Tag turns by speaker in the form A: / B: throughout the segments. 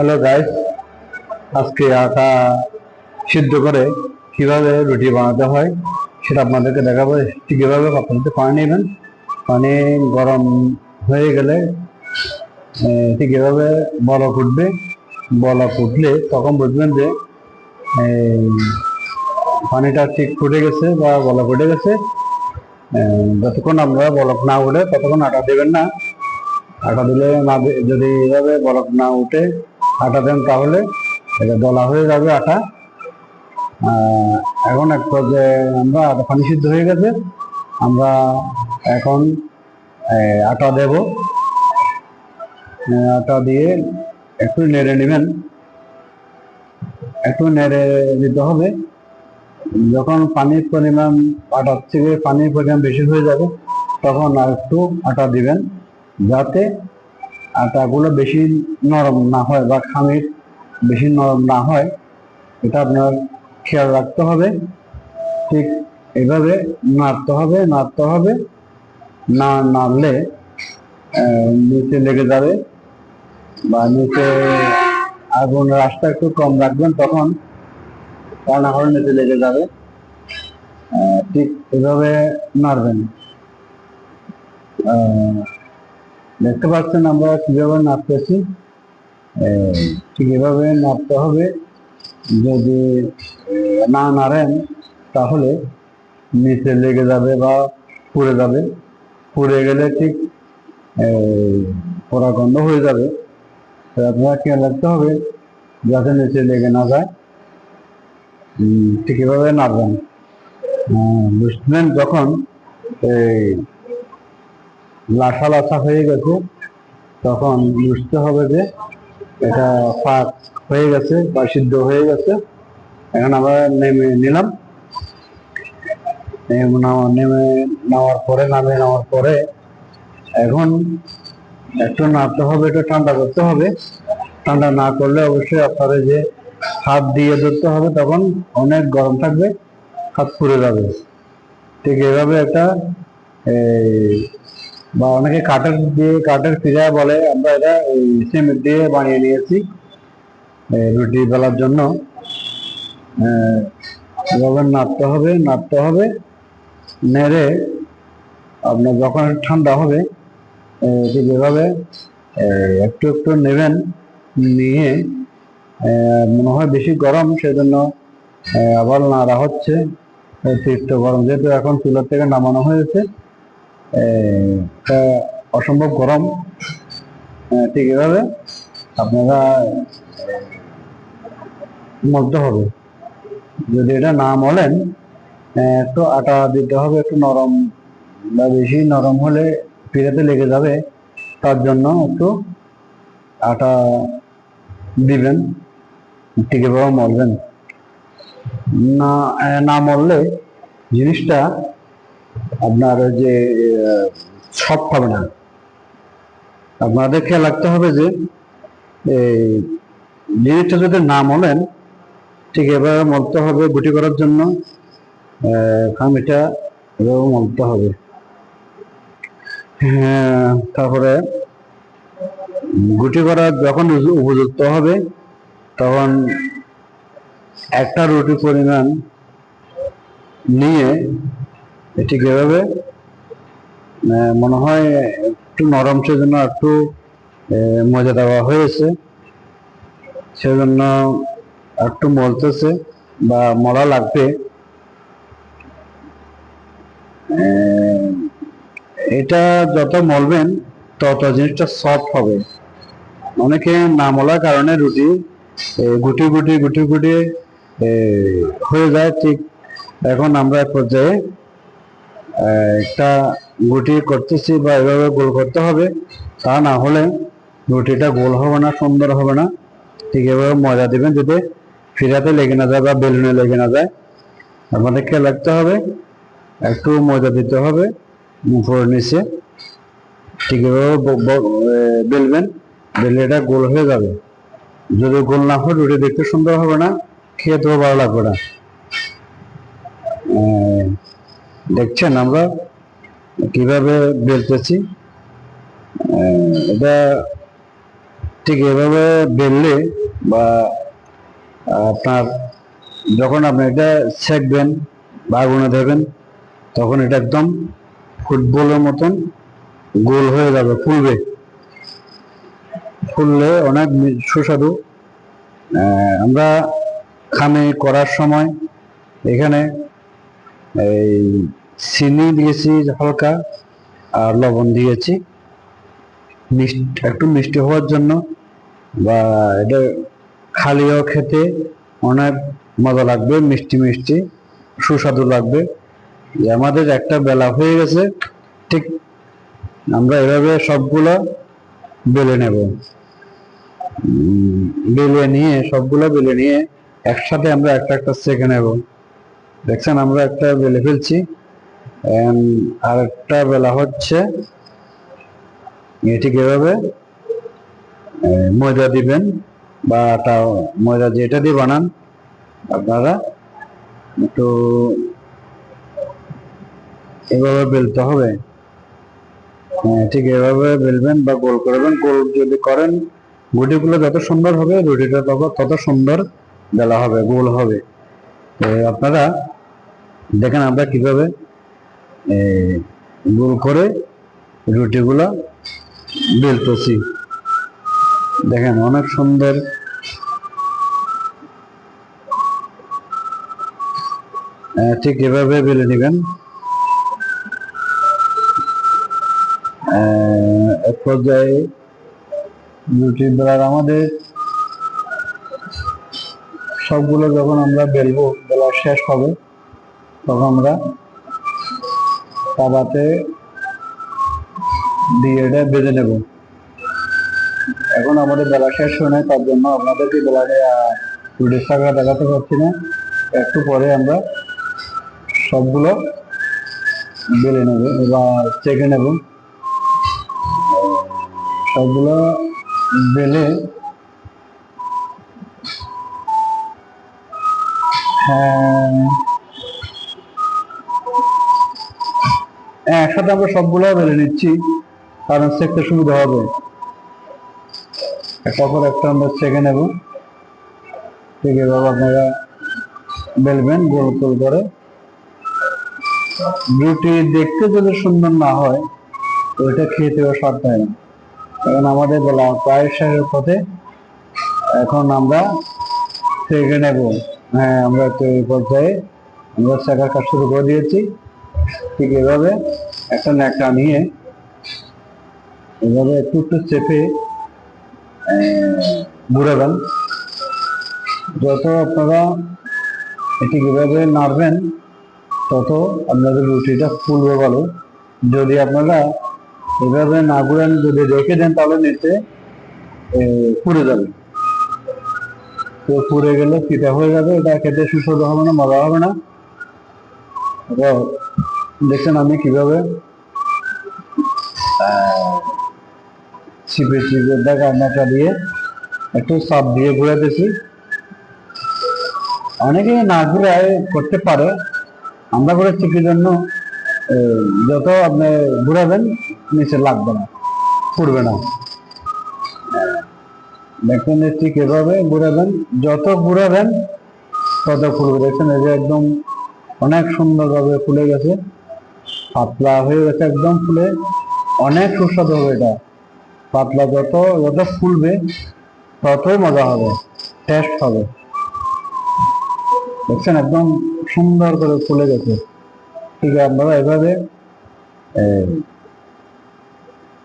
A: Hello guys আজকে আটা সিদ্ধ করে কীভাবে রুটি বানাতে হয় সেটা আপনাদেরকে দেখাবো। ঠিক এভাবে আপনাদের পানি নেবেন। পানি গরম হয়ে গেলে ঠিক এভাবে বলক উঠবে? বলক উঠলে তখন বুঝবেন যে পানিটা ঠিক ফুটে গেছে বা বলক উঠে গেছে। যতক্ষণ আমরা বলক না উঠে ততক্ষণ আটা দেবেন না। আটা দিলে না যদি এভাবে বরফ না উঠে আটা দেন তাহলে, এটা দলা হয়ে যাবে আটা। এখন এক পর্যায়ে আমরা আটা পানি সিদ্ধ হয়ে গেছে। আমরা এখন আটা দেব। আটা দিয়ে একটু নেড়ে নেবেন। একটু নেড়ে দিতে হবে। যখন পানির পরিমাণ, আটার থেকে পানির পরিমাণ বেশি হয়ে যাবে, তখন আর একটু আটা দিবেন, যাতে আটাগুলো বেশি নরম না হয় বা খামির বেশি নরম না হয়, এটা আপনার খেয়াল রাখতে হবে। ঠিক এভাবে নাড়তে হবে নাড়তে হবে, না নাড়লে নিচে লেগে যাবে বা নিচে আগুন রাস্তা একটু কম রাখবেন তখন হলে নিচে লেগে যাবে। ঠিক এভাবে নাড়বেন। দেখতে পাচ্ছেন আমরা কীভাবে নাপতেছি? ঠিক এভাবে নাপতে হবে। যদি না নাড়েন তাহলে নিচে লেগে যাবে বা পুড়ে যাবে। পুড়ে গেলে ঠিক পোড়া গন্ধ হয়ে যাবে। আপনারা খেয়াল রাখতে হবে যাতে নিচে লেগে না যায়। ঠিক এভাবে নাড়বেন। আহ, বুঝলেন? যখন এই লাসা লাসা হয়ে গেছে। তখন বুঝতে হবে যে এটা পাক হয়ে গেছে বা সিদ্ধ হয়ে গেছে। এখন আমরা নেমে নিলাম। নেমে নেওয়া- নেমে নেওয়ার পরে, নামে নেওয়ার পরে এখন একটু নাড়তে হবে, একটু ঠান্ডা করতে হবে। ঠান্ডা না করলে অবশ্যই আপনার যে হাত দিয়ে ধরতে হবে, তখন অনেক গরম থাকবে, হাত পুড়ে যাবে। ঠিক এভাবে একটা বা অনেকে কাঠের দিয়ে, কাঠের ফিরা বলে। আমরা এটা সিমেন্ট দিয়ে বানিয়ে নিয়েছি রুটি বেলার জন্য। এভাবে নাড়তে হবে নাড়তে হবে, নেড়ে আপনার যখন ঠান্ডা হবে এভাবে একটু একটু নেবেন, নিয়ে মনে হয় বেশি গরম, সেজন্য আবার নাড়া হচ্ছে। অতিরিক্ত গরম, যেহেতু এখন চুলার থেকে নামানো হয়েছে অসম্ভব গরম। ঠিক এভাবে আপনারা মলতে হবে। যদি এটা না মলেন একটু আটা দিতে হবে, একটু নরম বা বেশি নরম হলে ফিরেতে লেগে যাবে। তার জন্য একটু আটা দিবেন, ঠিক এভাবে মলবেন। না না মরলে জিনিসটা আপনার যে সফট হবে না আপনাদের খেয়াল রাখতে হবে যে, এই যদি না মলেন, ঠিক এভাবে মলতে হবে গুটি করার জন্য খামিটা এভাবে মলতে হবে। হ্যাঁ তারপরে গুটি করার যখন উপযুক্ত হবে, তখন একটা রুটি পরিমাণ নিয়ে ঠিক এভাবে মনে হয় একটু নরম সেজন্য একটু মজা দেওয়া হয়েছে। সেজন্য একটু মলতেছে বা মলা লাগবে। এটা যত মলবেন, তত জিনিসটা সফট হবে। অনেকে না মলার কারণে রুটি গুটি গুটি গুটি গুটি হয়ে যায়। ঠিক এখন আমরা এক পর্যায়ে একটা গুটি করতেছি বা এভাবে গোল করতে হবে, তা না হলে রুটিটা গোল হবে না, সুন্দর হবে না। ঠিক এভাবে মজা দেবেন যাতে ফিরাতে লেগে না যায় বা বেলুনে লেগে না যায়। আপনাদের খেয়াল রাখতে হবে একটু মজা দিতে হবে উপর নিচে। ঠিক এভাবে বেলবেন বেলে এটা গোল হয়ে যাবে। যদি গোল না হয়, রুটি দেখতে সুন্দর হবে না, খেতেও ভালো লাগবে না। দেখছেন আমরা কীভাবে বেলতেছি এটা ঠিক এভাবে বেললে বা আপনার যখন আপনি এটা সেকবেন বা আগুনে দেবেন তখন এটা একদম ফুটবলের মতন গোল হয়ে যাবে, ফুলবে। ফুললে অনেক সুস্বাদু। আমরা খামে করার সময় এখানে এই চিনি দিয়েছি হালকা আর লবণ দিয়েছি। মিষ্টি, একটু মিষ্টি হওয়ার জন্য বা এটা খালিও খেতে অনেক মজা লাগবে, মিষ্টি মিষ্টি, সুস্বাদু লাগবে। আমাদের একটা বেলা হয়ে গেছে, ঠিক আমরা এভাবে সবগুলো বেলে নেব। বেলে নিয়ে সবগুলো বেলে নিয়ে একসাথে আমরা একটা একটা সেকে নেব। দেখছেন আমরা একটা বেলে ফেলছি। আরেকটা বেলা হচ্ছে। এটি আহ, ময়দা দিবেন বা আটা ময়দা যেটা দিয়ে বানান আপনারা একটু এভাবে বেলতে হবে। হ্যাঁ, ঠিক এভাবে বেলবেন বা গোল করবেন। গোল যদি করেন গুটিগুলো যত সুন্দর হবে রুটিটা তত সুন্দর বেলা হবে গোল হবে। তো আপনারা দেখেন আমরা কীভাবে গোল করে রুটিগুলো বেলতেছি। দেখেন, অনেক সুন্দর ঠিক এভাবে বেলে নেবেন। এক পর্যায়ে রুটি বেলার আমাদের সবগুলো যখন আমরা বেলবো, বেলা শেষ হবে, তখন আমরা তাবাতে দিয়ে এটা বেঁধে নেব। এখন আমাদের বেলা শেষ হয় তার জন্য আপনাদেরকে বেলাটা রুটির দেখাতে পারছি না। একটু পরে আমরা সবগুলো বেলে নেব বা চেকে নেব। সবগুলো বেলে হ্যাঁ একসাথে আমরা সবগুলো বেলে নিচ্ছি। কারণ সেকতে সুবিধা হবে একটা পর একটা আমরা চেকে নেব। ঠিক এভাবে আপনারা বেলবেন, গোল গোল করে। রুটি দেখতে যদি সুন্দর না হয়, তো ওইটা খেতেও স্বাদ হয় না। কারণ আমাদের বেলা প্রায় শেষের পথে এখন আমরা সেকে নেব। হ্যাঁ আমরা তো এই পর্যায়ে আমরা শেখার কাজ শুরু করে দিয়েছি। ঠিক এভাবে একটা ন্যাকড়া নিয়ে এভাবে একটু একটু চেপে ঘুরাবেন যত আপনারা এটি এভাবে নাড়বেন, তত আপনাদের রুটিটা ফুলবে ভালো যদি আপনারা এভাবে না ঘুরান, যদি রেখে দেন, তাহলে নিচে পুড়ে যাবে। তো পুড়ে গেলে পিঠা হয়ে যাবে, এটা খেতে সুস্বাদু হবে না, মজা হবে না। দেখছেন আমি কীভাবে ছিপে চিপে দেখা নাচা দিয়ে একটু চাপ দিয়ে ঘুরাতেছি অনেকে না ঘুরায় করতে পারে, আমরা করেছি কি জন্য যত আপনি ঘুরাবেন, নিচে লাগবে না, পুড়বে না। এই ঠিক এভাবে ঘুরাবেন, যত ঘুরাবেন, তত ফুলবে দেখছেন এই যে একদম অনেক সুন্দরভাবে ফুলে গেছে। পাতলা হয়ে গেছে একদম ফুলে। অনেক সুস্বাদু হবে এটা। পাতলা যত যত ফুলবে ততই মজা হবে টেস্ট হবে। দেখছেন একদম সুন্দর করে ফুলে গেছে। ঠিক আছে আপনারা এভাবে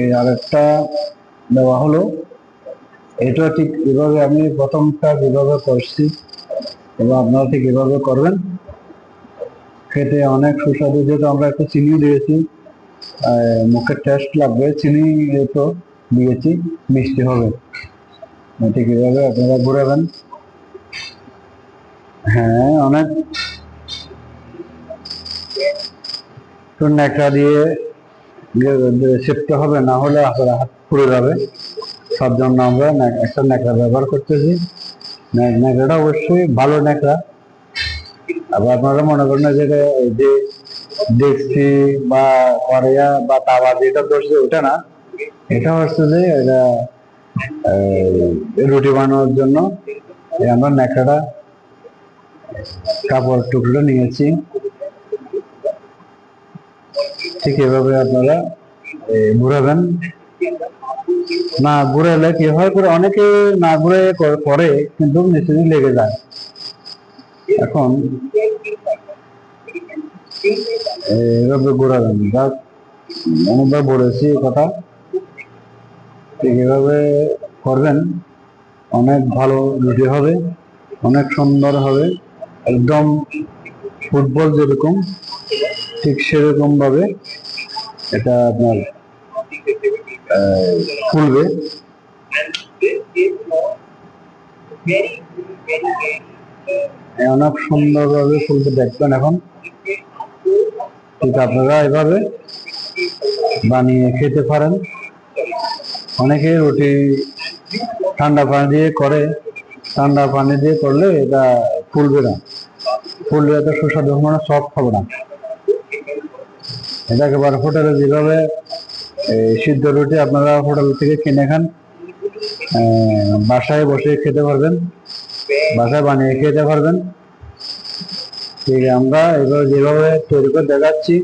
A: এই, আরেকটা দেওয়া হলো। এটা ঠিক এভাবে আমি প্রথমটা যেভাবে করছি এবং আপনারা ঠিক এভাবে করবেন। খেতে অনেক সুস্বাদু, যেহেতু আমরা একটু চিনি দিয়েছি। মুখের টেস্ট লাগবে, চিনি তো দিয়েছি, মিষ্টি হবে। ঠিক এভাবে আপনারা ঘুরাবেন। হ্যাঁ অনেক। একটু ন্যাকড়া দিয়ে চেপতে হবে, না হলে আপনার হাত পুড়ে যাবে। সব জন্য আমরা একটা ন্যাকড়া ব্যবহার করতেছি। ন্যা- ন্যাকড়াটা অবশ্যই ভালো ন্যাকড়া আবার আপনারা মনে করেন যে যে ডেক্সি বা কড়াইয়া বা তাওয়া যেটা ধরছে ওটা না, এটা হচ্ছে যে এটা রুটি বানানোর জন্য আমরা ন্যাকড়া কাপড় টুকরো নিয়েছি। ঠিক এভাবে আপনারা ঘুরাবেন। না, ঘুরালে কি হয় করে অনেকে না ঘুরে করে কিন্তু দিয়ে লেগে যায়। এখন এইভাবে ঘোরাবেন যাক অনেকবার বলেছি কথা। ঠিক এভাবে করবেন, অনেক ভালো রুটি হবে, অনেক সুন্দর হবে, একদম ফুটবল যেরকম, ঠিক সেরকম ভাবে এটা আপনার ফুলবে। এই অনেক সুন্দরভাবে ফুলবে দেখবেন এখন। ঠিক আপনারা এভাবে বানিয়ে খেতে পারেন। অনেকে রুটি ঠান্ডা পানি দিয়ে করে। ঠান্ডা পানি দিয়ে করলে এটা ফুলবে না। ফুলবে এত সুস্বাদু হবে না সফট না। এটা একেবারে হোটেলে যেভাবে সিদ্ধ রুটি আপনারা হোটেল থেকে কিনে খান বাসায় বসে খেতে পারবেন। বাসায় বানিয়ে খেতে পারবেন। ঠিক, আমরা এবার যেভাবে তৈরি করে দেখাচ্ছি,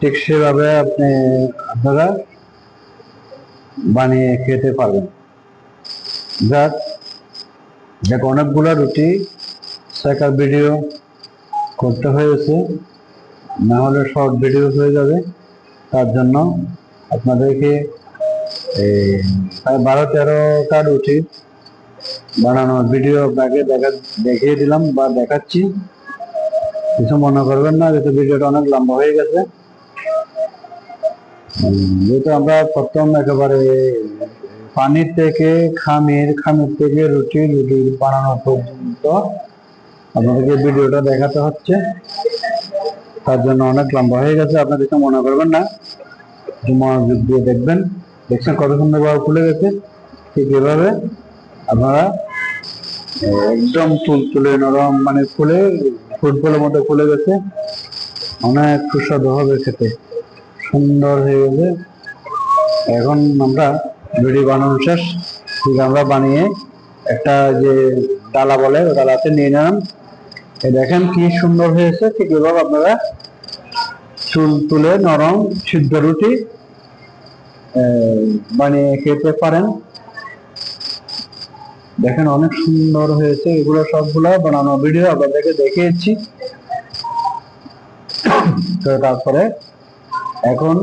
A: ঠিক সেভাবে আপনি আপনারা বানিয়ে খেতে পারবেন। যাক, দেখ অনেকগুলো রুটি সেকার ভিডিও করতে হয়েছে, না হলে শর্ট ভিডিও হয়ে যাবে। তার জন্য আপনাদেরকে এই বারো তেরোটা রুটি বানানোর ভিডিও আপনাকে দেখা, দেখিয়ে দিলাম বা দেখাচ্ছি। কিছু মনে করবেন না, যেহেতু ভিডিওটা অনেক লম্বা হয়ে গেছে। যেহেতু আমরা প্রথম একেবারে পানির থেকে খামির খামির থেকে রুটি রুটি বানানো পর্যন্ত আপনাদেরকে ভিডিওটা দেখাতে হচ্ছে। তার জন্য অনেক লম্বা হয়ে গেছে, আপনার কিছু মনে করবেন না। মনোযোগ দিয়ে দেখবেন। দেখছেন কত সুন্দরভাবে খুলে গেছে? ঠিক এভাবে। আপনারা একদম তুল তুলে নরম মানে ফুলে, ফুটবলের মতো ফুলে গেছে। অনেক সুস্বাদু হবে খেতে। সুন্দর হয়ে গেছে। এখন আমরা ভিডিও বানানো শেষ। ঠিক আমরা বানিয়ে একটা যে ডালা বলে ডালাতে নিয়ে নিলাম। দেখেন কি সুন্দর হয়েছে। ঠিক এভাবে আপনারা চুল তুলে নরম, সিদ্ধ রুটি বানিয়ে খেতে পারেন। দেখেন অনেক সুন্দর হয়েছে, এগুলো সবগুলো বানানো ভিডিও আপনাদেরকে দেখিয়েছি। তো তারপরে এখন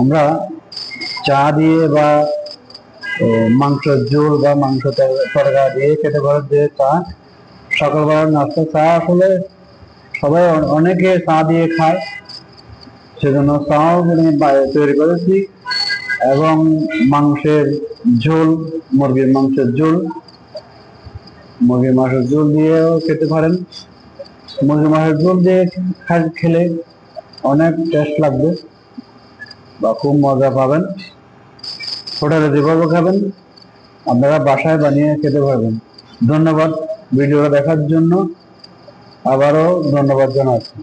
A: আমরা চা দিয়ে বা মাংসের ঝোল বা মাংস তর- তরকা দিয়ে খেতে পারে যে চা, সকালবেলার নাস্তা, চা আসলে সবাই অনেকে চা দিয়ে খায়। সেজন্য চাও তৈরি করেছি। এবং মাংসের ঝোল, মুরগির মাংসের ঝোল, মুরগির মাংসের ঝোল দিয়েও খেতে পারেন। মুরগির মাংসের ঝোল দিয়ে খেলে অনেক টেস্ট লাগবে বা খুব মজা পাবেন। হোটেলে যেভাবে খাবেন, আপনারা বাসায় বানিয়ে খেতে পারবেন। ধন্যবাদ, ভিডিওটা দেখার জন্য। আবারও ধন্যবাদ জানাচ্ছি।